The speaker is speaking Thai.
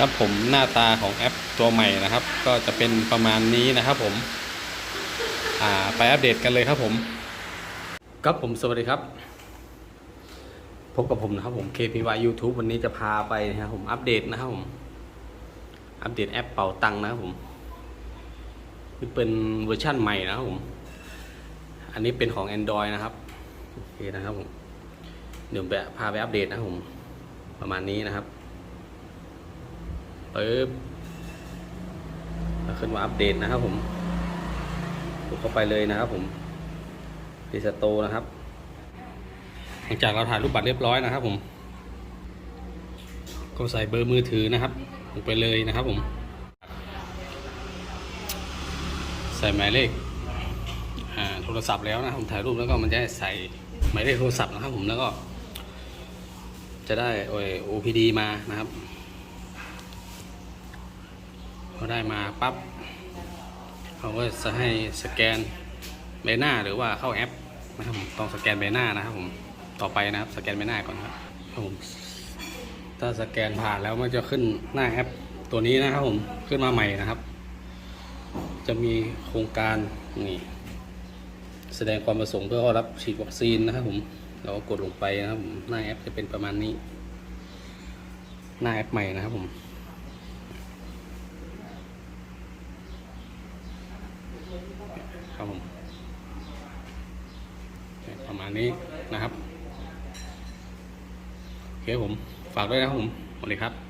ครับผมหน้าตาของแอปตัวใหม่นะครับ ก็จะเป็นประมาณนี้นะครับผมไปอัปเดตกันเลยครับผมครับผมสวัสดีครับ พบกับผมนะครับผม KPY YouTube วันนี้จะพาไปนะครับผมอัปเดตนะครับผม อัปเดตแอปเป่าตังนะครับผมนี่เป็นเวอร์ชั่นใหม่นะครับผม อันนี้เป็นของ Android นะครับโอเคนะครับผมเดี๋ยวแบบพาไปอัปเดตนะครับผม ประมาณนี้นะครับ ปึ๊บขึ้นมาอัปเดตนะครับผมกดเข้าไปเลยนะครับผมรีสโตนะครับ หลังจากเราถ่ายรูปบัตรเรียบร้อยนะครับ ผม ก็ใส่เบอร์มือถือนะครับ ลงไปเลยนะครับผม ใส่หมายเลขโทรศัพท์แล้วนะผมถ่ายรูปแล้วก็มันจะใส่หมายเลขโทรศัพท์นะครับ ผมแล้วก็ จะได้โอ้ย OPD มานะครับ ได้มาปั๊บเขาก็จะให้สแกนใบหน้าหรือว่าเข้าแอปนะครับผมต้องสแกนใบหน้านะครับผมต่อไปนะครับสแกนใบหน้าก่อนครับครับผมถ้าสแกนผ่านแล้วมันจะขึ้นหน้าแอปตัวนี้นะครับผมขึ้นมาใหม่นะครับ จะมีโครงการนี่แสดงความประสงค์เพื่อเข้ารับฉีดวัคซีนนะครับผมเราก็กดลงไปนะครับผมหน้าแอปจะเป็นประมาณนี้ หน้าแอปใหม่นะครับผม ครับผมประมาณนี้นะครับโอเคผมฝากด้วยนะครับผมสวัสดีครับ